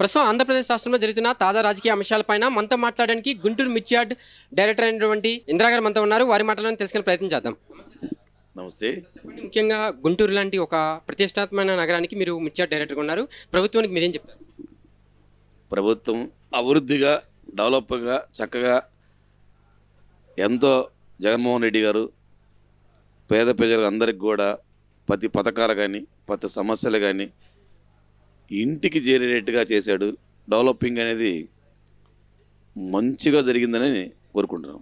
ప్రస్తుతం ఆంధ్రప్రదేశ్ రాష్ట్రంలో జరుగుతున్న తాజా రాజకీయ అంశాలపైన మనతో మాట్లాడడానికి గుంటూరు మిర్చియార్డ్ డైరెక్టర్ అయినటువంటి ఇందిరాగారు మనతో ఉన్నారు. వారి మాటలను తెలుసుకునే ప్రయత్నం చేద్దాం. నమస్తే. ముఖ్యంగా గుంటూరు లాంటి ఒక ప్రతిష్టాత్మక నగరానికి మీరు మిర్చియార్డ్ డైరెక్టర్గా ఉన్నారు. ప్రభుత్వానికి మీరేం చెప్తారు ప్రభుత్వం అభివృద్ధిగా డెవలప్గా చక్కగా ఎంతో జగన్మోహన్ రెడ్డి గారు పేద ప్రజలకు అందరికి కూడా ప్రతి పథకాలు కానీ ప్రతి సమస్యలు కానీ ఇంటికి చేరేటట్టుగా చేశాడు. డెవలపింగ్ అనేది మంచిగా జరిగిందని కోరుకుంటున్నాం.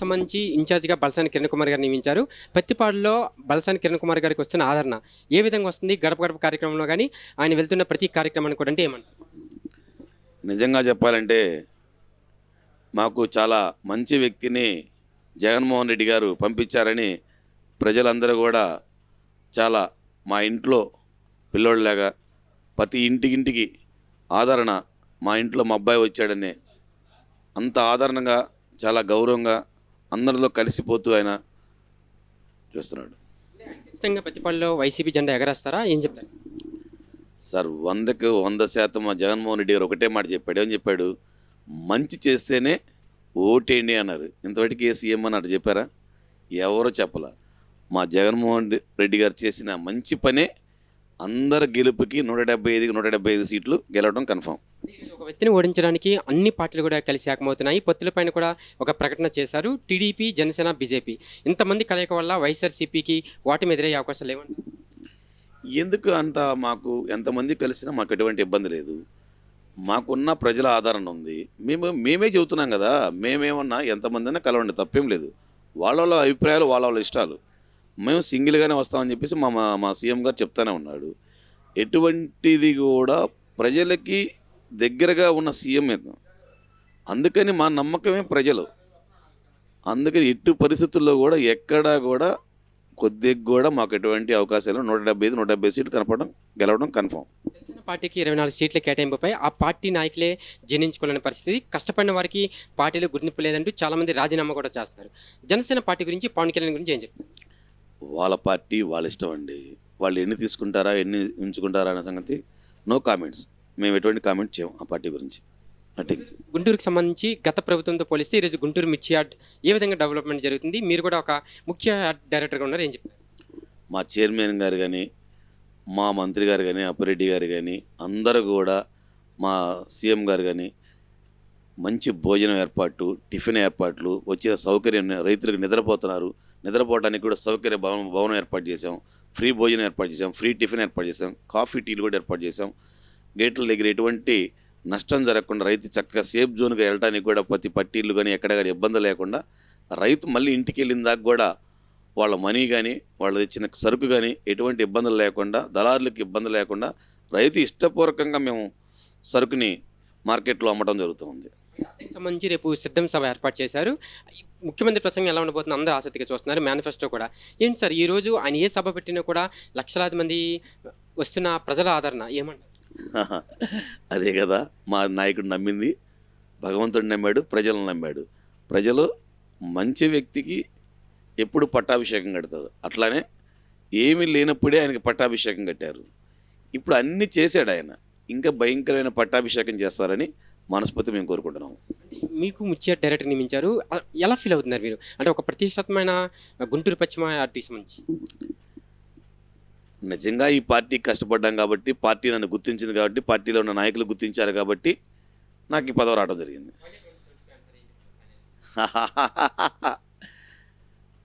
సంబంధించి ఇన్ఛార్జిగా బలసాని కిరణ్ కుమార్ గారు నియమించారు. పత్తిపాడులో బలసాని కిరణ్ కుమార్ గారికి వస్తున్న ఆదరణ ఏ విధంగా వస్తుంది? గడప గడప కార్యక్రమంలో కానీ ఆయన వెళ్తున్న ప్రతి కార్యక్రమాన్ని కూడా అంటే ఏమంటారు? నిజంగా చెప్పాలంటే మాకు చాలా మంచి వ్యక్తిని జగన్మోహన్ రెడ్డి గారు పంపించారని ప్రజలందరూ కూడా చాలా మా ఇంట్లో పిల్లోళ్ళలాగా ప్రతి ఇంటికింటికి ఆదరణ మా ఇంట్లో మా అబ్బాయి వచ్చాడని అంత ఆదరణగా చాలా గౌరవంగా అందరిలో కలిసిపోతూ ఆయన చూస్తున్నాడు. ఖచ్చితంగా పత్తిపాడులో వైసీపీ జెండా ఎగరేస్తారా? ఏం చెప్తారు? సార్ వందకు వంద శాతం మా జగన్మోహన్ రెడ్డి గారు ఒకటే మాట చెప్పాడు. ఏం చెప్పాడు? మంచి చేస్తేనే ఓటేయండి అన్నారు. ఇంతవరకు ఏ సీఎం అన్నట్టు చెప్పారా? ఎవరో చెప్పలా? మా జగన్మోహన్ రెడ్డి గారు చేసిన మంచి పనే అందరి గెలుపుకి నూట డెబ్బై ఐదుకి నూట డెబ్బై ఐదు సీట్లు గెలవడం కన్ఫామ్ ఒక వ్యక్తిని ఓడించడానికి అన్ని పార్టీలు కూడా కలిసి ఏకమవుతున్నాయి. పొత్తులపైన కూడా ఒక ప్రకటన చేశారు టీడీపీ జనసేన బీజేపీ. ఇంతమంది కలయిక వల్ల వైఎస్ఆర్సీపీకి ఓటమి ఎదురయ్యే అవకాశాలు లేవండి. ఎందుకు అంత మాకు ఎంతమంది కలిసినా మాకు ఎటువంటి ఇబ్బంది లేదు. మాకున్న ప్రజల ఆదరణ ఉంది. మేము మేమే చెబుతున్నాం కదా మేమేమన్నా ఎంతమంది కలవండి తప్పేం లేదు. వాళ్ళ వాళ్ళ అభిప్రాయాలు వాళ్ళ వాళ్ళ ఇష్టాలు. మేము సింగిల్గానే వస్తామని చెప్పేసి మా మా సీఎం గారు చెప్తానే ఉన్నాడు. ఎటువంటిది కూడా ప్రజలకి దగ్గరగా ఉన్న సీఎం మీద అందుకని మా నమ్మకమే ప్రజలు. అందుకని ఎటు పరిస్థితుల్లో కూడా ఎక్కడా కూడా కొద్దిగా కూడా మాకు ఎటువంటి అవకాశాలు నూట డెబ్బై ఐదు నూట డెబ్బై సీట్లు కనపడడం గెలవడం కన్ఫామ్ తెలిసిన పార్టీకి ఇరవై నాలుగు సీట్ల కేటాయింపుపై ఆ పార్టీ నాయకులే జీర్ణించుకోలేని పరిస్థితి. కష్టపడిన వారికి పార్టీలో గుర్తింపు లేదంటూ చాలామంది రాజీనామా కూడా చేస్తున్నారు. జనసేన పార్టీ గురించి పవన్ కళ్యాణ్ గురించి ఏం చెప్తారు? వాళ్ళ పార్టీ వాళ్ళ ఇష్టం అండి. వాళ్ళు ఎన్ని తీసుకుంటారా ఎన్ని ఉంచుకుంటారా అనే సంగతి నో కామెంట్స్. మేము ఎటువంటి కామెంట్ చేయం ఆ పార్టీ గురించి. నటింగ్ గుంటూరుకు సంబంధించి గత ప్రభుత్వంతో పోలిస్తే ఈరోజు గుంటూరు మిర్చి యార్డ్ ఏ విధంగా డెవలప్మెంట్ జరుగుతుంది? మీరు కూడా ఒక ముఖ్య డైరెక్టర్గా ఉన్నారు ఏం చెప్తారు మా చైర్మన్ గారు కానీ మా మంత్రి గారు కానీ అప్పిరెడ్డి గారు కానీ అందరూ కూడా మా సీఎం గారు కానీ మంచి భోజనం ఏర్పాటు టిఫిన్ ఏర్పాట్లు వచ్చిన సౌకర్యం రైతులకు నిద్రపోతున్నారు. నిద్రపోవడానికి కూడా సౌకర్య భవనం భవనం ఏర్పాటు చేసాం ఫ్రీ భోజనం ఏర్పాటు చేసాం ఫ్రీ టిఫిన్ ఏర్పాటు చేసాం కాఫీ టీలు కూడా ఏర్పాటు చేసాం గేట్ల దగ్గర ఎటువంటి నష్టం జరగకుండా రైతు చక్కగా సేఫ్ జోన్గా వెళ్ళడానికి కూడా ప్రతి పట్టీలు కానీ ఎక్కడ కానీ ఇబ్బంది లేకుండా రైతు మళ్ళీ ఇంటికి వెళ్ళిన దాకా కూడా వాళ్ళ మనీ కానీ వాళ్ళు తెచ్చిన సరుకు కానీ ఎటువంటి ఇబ్బందులు లేకుండా దళారులకు ఇబ్బంది లేకుండా రైతు ఇష్టపూర్వకంగా మేము సరుకుని మార్కెట్లో అమ్మడం జరుగుతుంది దానికి సంబంధించి రేపు సిద్ధం సభ ఏర్పాటు చేశారు. ముఖ్యమంత్రి ప్రసంగం ఎలా ఉండబోతుంది అందరూ ఆసక్తిగా చూస్తున్నారు మేనిఫెస్టో కూడా. ఏంటి సార్ ఈరోజు ఆయన ఏ సభ పెట్టినా కూడా లక్షలాది మంది వస్తున్న ప్రజల ఆదరణ ఏమంటారు? అదే కదా మా నాయకుడు నమ్మింది భగవంతుడు నమ్మాడు ప్రజలను నమ్మాడు. ప్రజలు మంచి వ్యక్తికి ఎప్పుడు పట్టాభిషేకం కడతారు. అట్లానే ఏమీ లేనప్పుడే ఆయనకి పట్టాభిషేకం కట్టారు. ఇప్పుడు అన్నీ చేశాడు ఆయన. ఇంకా భయంకరమైన పట్టాభిషేకం చేస్తారని మనస్ఫూర్తి మేము కోరుకుంటున్నాం మీకు ముత్య డైరెక్టర్ నియమించారు. ఎలా ఫీల్ అవుతున్నారు మీరు? అంటే ఒక ప్రతిష్టాత్మకమైన గుంటూరు పశ్చిమ ఆర్టీ సంబంధించి నిజంగా ఈ పార్టీ కష్టపడ్డాం కాబట్టి పార్టీ నన్ను గుర్తించింది కాబట్టి పార్టీలో ఉన్న నాయకులు గుర్తించారు కాబట్టి నాకు ఈ పదవి రావడం జరిగింది.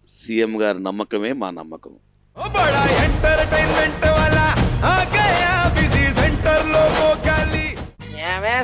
సీఎం గారి నమ్మకమే మా నమ్మకం.